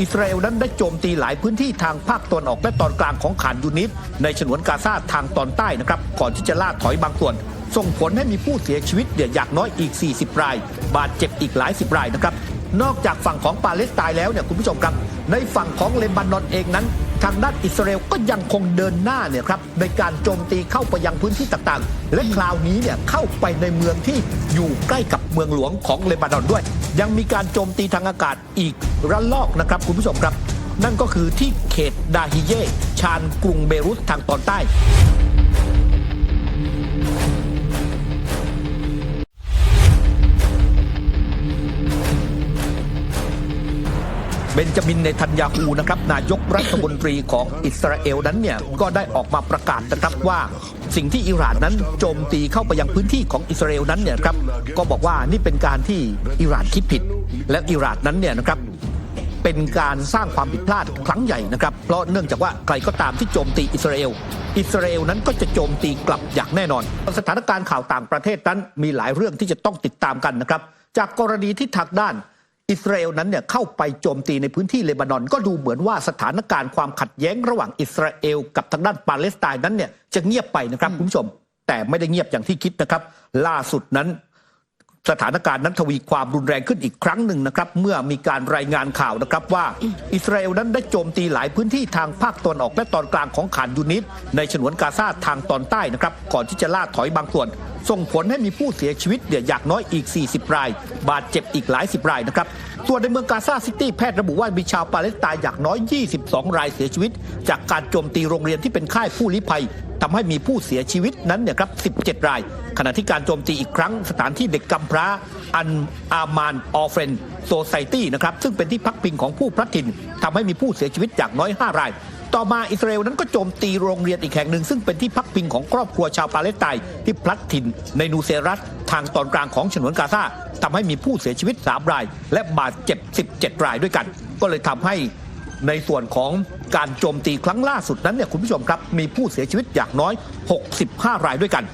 อิสราเอลนั้นได้โจมตีหลายพื้นที่ทางภาคตะวันออกและตอนกลางของขานยูนิสในฉนวนกาซาทางตอนใต้นะครับ ก่อนที่จะล่าถอยบางส่วน ส่งผลให้มีผู้เสียชีวิตเดียอย่างน้อยอีก 40 ราย บาดเจ็บอีกหลายสิบรายนะครับนอกจากฝั่งของปาเลสไตน์แล้วเนี่ยคุณผู้ชมครับ ในฝั่งของเลบานอนเองนั้น ทางด้านอิสราเอลก็ยังคงเดินหน้าเนี่ยครับในการโจมตีเข้าไปยังพื้นที่ต่างๆ และคราวนี้เนี่ยเข้าไปในเมืองที่อยู่ใกล้กับเมืองหลวงของเลบานอนด้วย ยังมีการโจมตีทางอากาศอีกระลอกนะครับคุณผู้ชมครับ นั่นก็คือที่เขตดาฮิเยชานกรุงเบรุตทางตอนใต้ เบนจามินเนทันยาฮูนะครับนายกรัฐมนตรีของอิสราเอลนั้นเนี่ยก็ได้ออกมาประกาศนะครับว่าสิ่งที่อิหร่านนั้นโจมตีเข้าไปยังพื้นที่ของอิสราเอลนั้นเนี่ยครับก็บอกว่านี่เป็นการที่อิหร่านคิดผิด และอิหร่านนั้นเนี่ยนะครับเป็นการสร้างความผิดพลาดครั้งใหญ่นะครับ เพราะเนื่องจากว่าใครก็ตามที่โจมตีอิสราเอล อิสราเอลนั้นก็จะโจมตีกลับอย่างแน่นอน สถานการณ์ข่าวต่างประเทศนั้นมีหลายเรื่องที่จะต้องติดตามกันนะครับ จากกรณีที่ทางด้าน อิสราเอลนั้นเนี่ยเข้าไปโจมตีในพื้นที่เลบานอน ก็ดูเหมือนว่าสถานการณ์ความขัดแย้งระหว่างอิสราเอลกับทางด้านปาเลสไตน์นั้นเนี่ยจะเงียบไปนะครับคุณผู้ชม แต่ไม่ได้เงียบอย่างที่คิดนะครับ ล่าสุดนั้น สถานการณ์นั้นทวีความรุนแรงขึ้นอีกครั้งหนึ่งนะครับเมื่อมีการรายงานข่าวนะครับว่า อิสราเอลนั้นได้โจมตีหลายพื้นที่ทางภาคตะวันออกและตอนกลางของขานยูนิสในฉนวนกาซาทางตอนใต้นะครับก่อนที่จะล่าถอยบางส่วน ส่งผลให้มีผู้เสียชีวิตเดียอย่างน้อยอีก 40 ราย บาดเจ็บอีกหลายสิบรายนะครับส่วนในเมืองกาซาซิตี้แพทย์ระบุว่ามีชาวปาเลสไตน์อย่างน้อย 22 รายเสียชีวิต จากการโจมตีโรงเรียนที่เป็นค่ายผู้ลี้ภัยทำให้มีผู้เสียชีวิตนั้นเนี่ยครับ 17 ราย ขณะที่การโจมตีอีกครั้งสถานที่เด็กกำพร้าอันอามานออเฟนโซไซตี้นะครับซึ่งเป็นที่พักพิงของผู้พลัดถิ่นทำให้มีผู้เสียชีวิตอย่างน้อย 5 รายต่อมาอิสราเอลนั้นก็โจมตีโรงเรียนอีกแห่งหนึ่ง ซึ่งเป็นที่พักพิงของครอบครัวชาวปาเลสไตน์ที่พลัดถิ่นในนูเซรัสทางตอนกลางของฉนวนกาซาทำให้มีผู้เสียชีวิต 3 ราย และบาดเจ็บ 17 รายด้วยกัน ก็เลยทำให้ในส่วนของการโจมตีครั้งล่าสุดนั้นเนี่ยคุณผู้ชมครับ มีผู้เสียชีวิตอย่างน้อย 65 รายด้วยกัน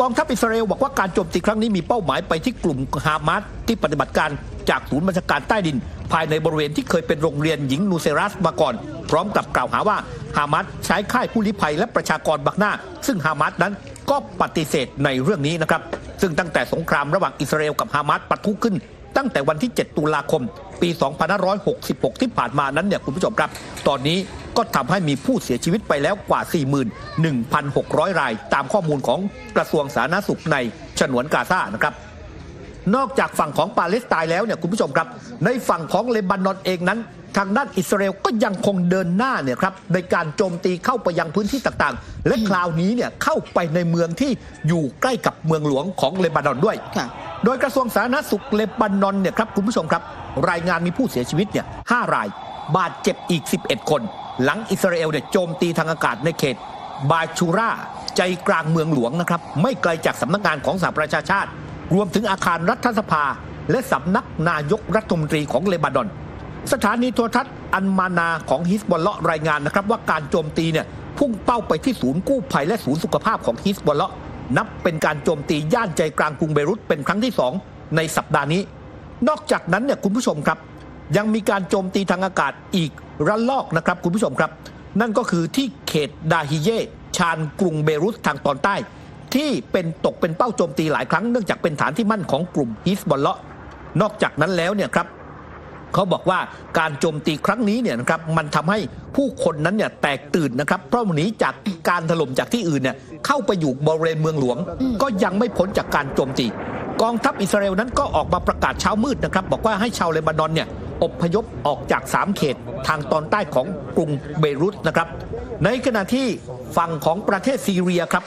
กองทัพอิสราเอลบอกว่าการโจมตีครั้งนี้มีเป้าหมายไปที่กลุ่มฮามาสที่ปฏิบัติการจากศูนย์บัญชาการใต้ดิน ภายในบริเวณที่เคยเป็นโรงเรียนหญิงนูเซรัสมาก่อน พร้อมกับกล่าวหาว่าฮามาสใช้ค่ายผู้ลี้ภัยและประชากรบักหน้า ซึ่งฮามาสนั้นก็ปฏิเสธในเรื่องนี้นะครับ ซึ่งตั้งแต่สงครามระหว่างอิสราเอลกับฮามาสปะทุขึ้นตั้งแต่วันที่ 7 ตุลาคม ปี 2566 ที่ผ่านมานั้นเนี่ยคุณผู้ชมครับ ตอนนี้ ก็ทำให้มีผู้เสียชีวิตไปแล้วกว่า 41,600 ราย ตามข้อมูลของกระทรวงสาธารณสุขในฉนวนกาซานะครับนอกจากฝั่งของปาเลสไตน์แล้วเนี่ยคุณผู้ชมครับ ในฝั่งของเลบานอนเองนั้น ทางด้านอิสราเอลก็ยังคงเดินหน้าเนี่ยครับในการโจมตีเข้าไปยังพื้นที่ต่างๆ และคราวนี้เนี่ยเข้าไปในเมืองที่อยู่ใกล้กับเมืองหลวงของเลบานอนด้วยค่ะโดยกระทรวงสาธารณสุขเลบานอนเนี่ยครับคุณผู้ชมครับ รายงานมีผู้เสียชีวิตเนี่ยห้าราย บาดเจ็บอีก 11 คน หลังอิสราเอลเนี่ยโจมตีทางอากาศในเขตบาชูราใจกลางเมืองหลวงนะครับ ไม่ไกลจากสำนักงานของสหประชาชาติ รวมถึงอาคารรัฐสภา และสำนักนายกรัฐมนตรีของเลบานอน สถานีโทรทัศน์อันมานาของฮิสบอลเลาะรายงานนะครับ ว่าการโจมตีเนี่ยพุ่งเป้าไปที่ศูนย์กู้ภัยและศูนย์สุขภาพของฮิสบอลเลาะนับเป็นการโจมตีย่านใจกลางกรุงเบรุตเป็นครั้งที่สองในสัปดาห์นี้ นอกจากนั้นเนี่ยคุณผู้ชมครับ ยังมีการโจมตีทางอากาศอีกระลอกนะครับคุณผู้ชมครับ นั่นก็คือที่เขตดาฮิเย ชานกรุงเบรุตทางตอนใต้ ที่เป็นตกเป็นเป้าโจมตีหลายครั้งเนื่องจากเป็นฐานที่มั่นของกลุ่มฮิสบอลเลาะนอกจากนั้นแล้วเนี่ยครับเขาบอกว่าการโจมตีครั้งนี้เนี่ยนะครับมันทำให้ผู้คนนั้นเนี่ยแตกตื่นนะครับ เพราะหนีจากการถล่มจากที่อื่นเนี่ยเข้าไปอยู่บริเวณเมืองหลวง ก็ยังไม่พ้นจากการโจมตี กองทัพอิสราเอลนั้นก็ออกมาประกาศเช้ามืดนะครับ บอกว่าให้ชาวเลบานอนเนี่ย อบพยพออกจาก 3 เขตทางตอนใต้ของกรุงเบรุตนะครับ ในขณะที่ฝั่งของประเทศซีเรียครับ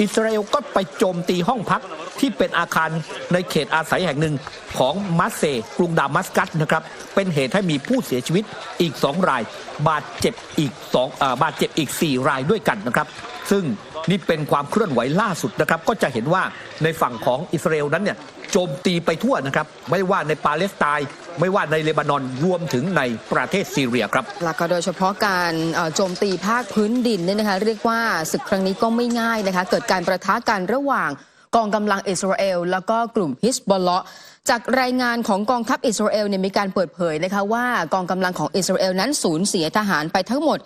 อิสราเอลก็ไปโจมตีห้องพักที่เป็นอาคารในเขตอาศัยแห่งหนึ่งของมัสเซกรุงดามัสกัสนะครับ เป็นเหตุให้มีผู้เสียชีวิตอีก 2 ราย บาดเจ็บอีก2อ่าบาดเจ็บอีก 4 รายด้วยกันนะครับ ซึ่ง นี่เป็นความเคลื่อนไหวล่าสุดนะครับ ก็จะเห็นว่าในฝั่งของอิสราเอลนั้นเนี่ยโจมตีไปทั่วนะครับ ไม่ว่าในปาเลสไตน์ไม่ว่าในเลบานอนรวมถึงในประเทศซีเรียครับแล้วก็โดยเฉพาะการโจมตีภาคพื้นดินเนี่ยนะคะเรียกว่าศึกครั้งนี้ก็ไม่ง่ายนะคะ เกิดการประทะกันระหว่างกองกำลังอิสราเอลแล้วก็กลุ่มฮิสบอลเลาะจากรายงานของกองทัพอิสราเอลเนี่ยมีการเปิดเผยนะคะว่ากองกำลังของอิสราเอลนั้นสูญเสียทหารไปทั้งหมด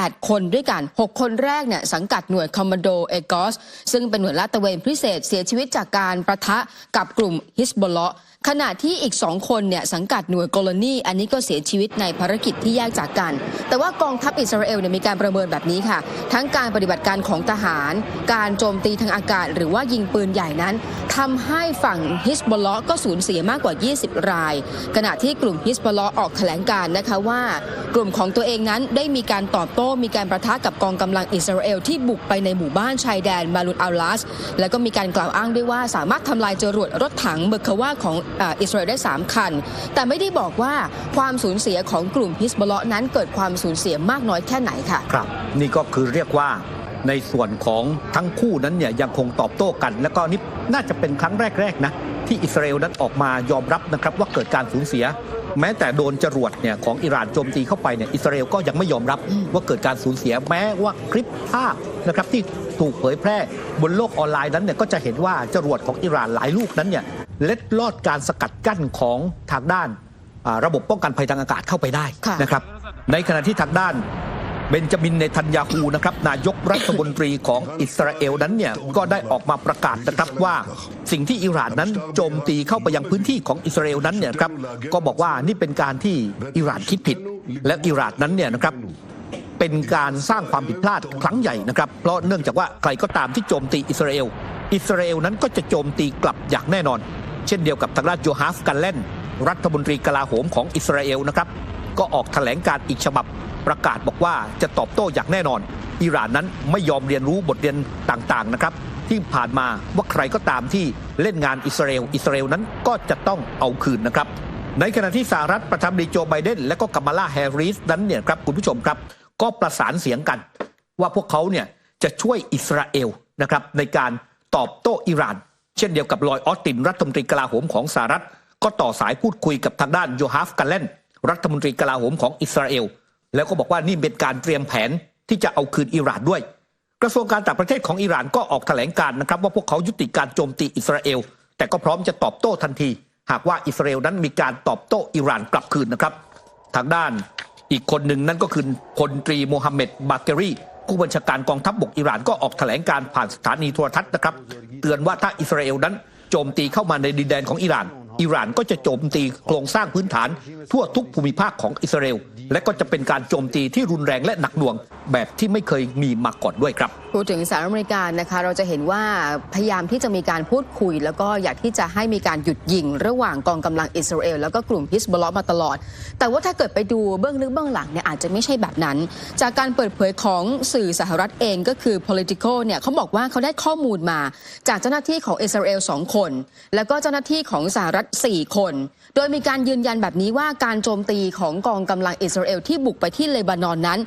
8 คนด้วยกัน 6 คนแรกเนี่ยสังกัดหน่วยคอมมานโดเอกอสซึ่งเป็นหน่วยลาดตระเวนพิเศษเสียชีวิตจากการประทะกับกลุ่มฮิสบอลเลาะห์ ขณะที่อีก2คนเนี่ยสังกัดหน่วยกรณีอันนี้ก็เสียชีวิตในภารกิจที่แยกจากกัน แต่ว่ากองทัพอิสราเอลเนี่ยมีการประเมินแบบนี้ค่ะ ทั้งการปฏิบัติการของทหาร การโจมตีทางอากาศ หรือว่ายิงปืนใหญ่นั้นทำให้ฝั่งฮิสบอลเลาะก็สูญเสียมากกว่า 20 ราย ขณะที่กลุ่มฮิสบอลเลาะออกแถลงการนะคะว่า กลุ่มของตัวเองนั้นได้มีการตอบโต้มีการประทะกับกองกำลังอิสราเอลที่บุกไปในหมู่บ้านชายแดนมาลุนอัลลัสแล้วก็มีการกล่าวอ้างด้วยว่าสามารถทำลายจรวดรถถังเบอร์คาวาของอ่าอิสราเอลได้ 3 คัน แต่ไม่ได้บอกว่าความสูญเสียของกลุ่มฮิสบอลเลาะห์นั้นเกิดความสูญเสียมากน้อยแค่ไหนค่ะ ครับ นี่ก็คือเรียกว่าในส่วนของทั้งคู่นั้นเนี่ยยังคงตอบโต้กัน แล้วก็นี่น่าจะเป็นครั้งแรกๆนะที่อิสราเอลนั้นออกมายอมรับนะครับว่าเกิดการสูญเสีย แม้แต่โดนจรวดเนี่ยของอิหร่านโจมตีเข้าไปเนี่ยอิสราเอลก็ยังไม่ยอมรับว่าเกิดการสูญเสียแม้ว่าคลิปภาพนะครับที่ถูกเผยแพร่บนโลกออนไลน์นั้นเนี่ยก็จะเห็นว่าจรวดของอิหร่านหลายลูกนั้นเนี่ย เล็ดลอดการสกัดกั้นของทางด้านอ่าระบบป้องกันภัยทางอากาศเข้าไปได้ค่ะนะครับ ในขณะที่ทางด้านเบนจามินเนทันยาฮูนะครับนายกรัฐมนตรีของอิสราเอลนั้นเนี่ยก็ได้ออกมาประกาศนะครับว่าสิ่งที่อิหร่านนั้นโจมตีเข้าไปยังพื้นที่ของอิสราเอลนั้นเนี่ยครับก็บอกว่านี่เป็นการที่อิหร่านคิดผิด และอิหร่านนั้นเนี่ยนะครับเป็นการสร้างความผิดพลาดครั้งใหญ่นะครับเพราะเนื่องจากว่าใครก็ตามที่โจมตีอิสราเอลอิสราเอลนั้นก็จะโจมตีกลับอย่างแน่นอน เช่นเดียวกับทางด้านโยฮาฟกันเล่น รัฐมนตรีกลาโหมของอิสราเอลนะครับ ก็ออกแถลงการอีกฉบับประกาศบอกว่าจะตอบโต้อย่างแน่นอน อิหร่านนั้นไม่ยอมเรียนรู้บทเรียนต่างๆนะครับที่ผ่านมาว่าใครก็ตามที่เล่นงานอิสราเอลอิสราเอลนั้นก็จะต้องเอาคืนนะครับ ในขณะที่สหรัฐประธานาธิบดีโจไบเดนและก็กัมมาลาแฮร์ริสนั้นเนี่ยครับคุณผู้ชมครับ ก็ประสานเสียงกัน ว่าพวกเขาเนี่ยจะช่วยอิสราเอลนะครับในการตอบโต้อิหร่าน ช่นเดียวกับลอยออสตินรัฐมนตรีกลาโหมของสหรัฐ ก็ต่อสายพูดคุยกับทางด้านโยฮาฟกันเลนรัฐมนตรีกลาโหมของอิสราเอล แล้วก็บอกว่านี่เป็นการเตรียมแผนที่จะเอาคืนอิหร่านด้วย กระทรวงการต่างประเทศของอิหร่านก็ออกแถลงการนะครับว่าพวกเขายุติการโจมตีอิสราเอล แต่ก็พร้อมจะตอบโต้ทันที หากว่าอิสราเอลนั้นมีการตอบโต้อิหร่านกลับคืนนะครับ ทางด้านอีกคนหนึ่งนั่นก็คือพลตรีโมฮัมเหม็ดบาเกรี ผู้บัญชาการกองทัพบบกอิหร่านก็ออกแถลงการผ่านสถานีโทรทัศน์นะครับ เตือนว่าถ้าอิสราเอลนั้นโจมตีเข้ามาในดินแดนของอิหร่านอิหร่านก็จะโจมตีโครงสร้างพื้นฐาน ทั่วทุกภูมิภาคของอิสราเอลและก็จะเป็นการโจมตีที่รุนแรงและหนักหน่วงแบบที่ไม่เคยมีมาก่อนด้วยครับ พูดถึงสหรัฐอเมริกานะคะ เราจะเห็นว่าพยายามที่จะมีการพูดคุย แล้วก็อยากที่จะให้มีการหยุดยิง ระหว่างกองกำลังอิสราเอลแล้วก็กลุ่มฮิสบอลเลาะห์มาตลอด แต่ว่าถ้าเกิดไปดูเบื้องลึกเบื้องหลังเนี่ยอาจจะไม่ใช่แบบนั้น จากการเปิดเผยของสื่อสหรัฐเองก็คือ political เนี่ยเขาบอกว่าเขาได้ข้อมูลมา จากเจ้าหน้าที่ของอิสราเอลสองคน แล้วก็เจ้าหน้าที่ของสหรัฐ 4 คน โดยมีการยืนยันแบบนี้ว่าการโจมตีของกองกำลังอิสราเอลที่บุกไปที่เลบานอนนั้น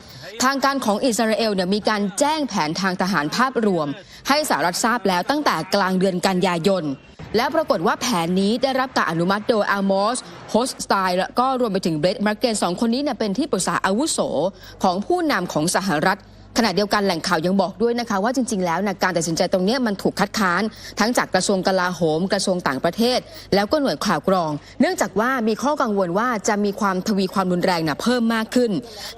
ทางการของอิสราเอลเนี่ยมีการแจ้งแผนทางทหารภาพรวม ให้สหรัฐทราบแล้วตั้งแต่กลางเดือนกันยายน และปรากฏว่าแผนนี้ได้รับการอนุมัติโดยอัลมอสโฮสสไตล์และก็รวมไปถึงเบรดมาร์เกนสองคนนี้เนี่ยเป็นที่ปรึกษาอาวุโสของผู้นำของสหรัฐ ขณะเดียวกันแหล่งข่าวยังบอกด้วยนะคะ ว่าจริง ๆ แล้วนะการตัดสินใจตรงนี้มันถูกคัดค้าน ทั้งจากกระทรวงกลาโหม กระทรวงต่างประเทศ แล้วก็หน่วยข่าวกรอง เนื่องจากว่ามีข้อกังวลว่าจะมีความทวีความรุนแรงนะเพิ่มมากขึ้น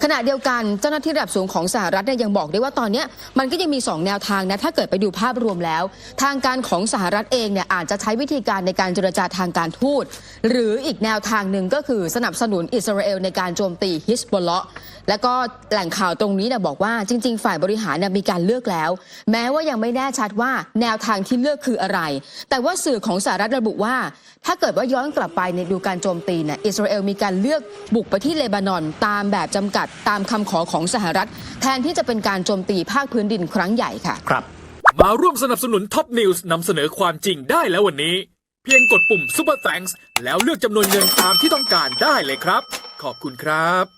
ขณะเดียวกันเจ้าหน้าที่ระดับสูงของสหรัฐเนี่ยยังบอกได้ว่าตอนนี้มันก็ยังมี 2 แนวทางนะถ้าเกิดไปดูภาพรวมแล้ว ทางการของสหรัฐเองเนี่ยอาจจะใช้วิธีการในการเจรจาทางการทูตหรืออีกแนวทางหนึ่งก็คือสนับสนุนอิสราเอลในการโจมตีฮิสบอลเลาะห์และก็แหล่งข่าวตรงนี้นี่ยบอกว่าจริงๆฝ่ายบริหารมีการเลือกแล้ว แม้ว่ายังไม่แน่ชัดว่าแนวทางที่เลือกคืออะไร แต่ว่าสื่อของสหรัฐระบุว่า ถ้าเกิดว่าย้อนกลับไปในดูการโจมตีเนี่ยอิสราเอลมีการเลือกบุกไปที่เลบานอนตามแบบจำกัดตามคำขอของสหรัฐ แทนที่จะเป็นการโจมตีภาคพื้นดินครั้งใหญ่ค่ะครับ มาร่วมสนับสนุนท็อปนิวส์นำเสนอความจริงได้แล้ววันนี้ เพียงกดปุ่ม Super Thanks แล้วเลือกจำนวนเงินตามที่ต้องการได้เลยครับ ขอบคุณครับ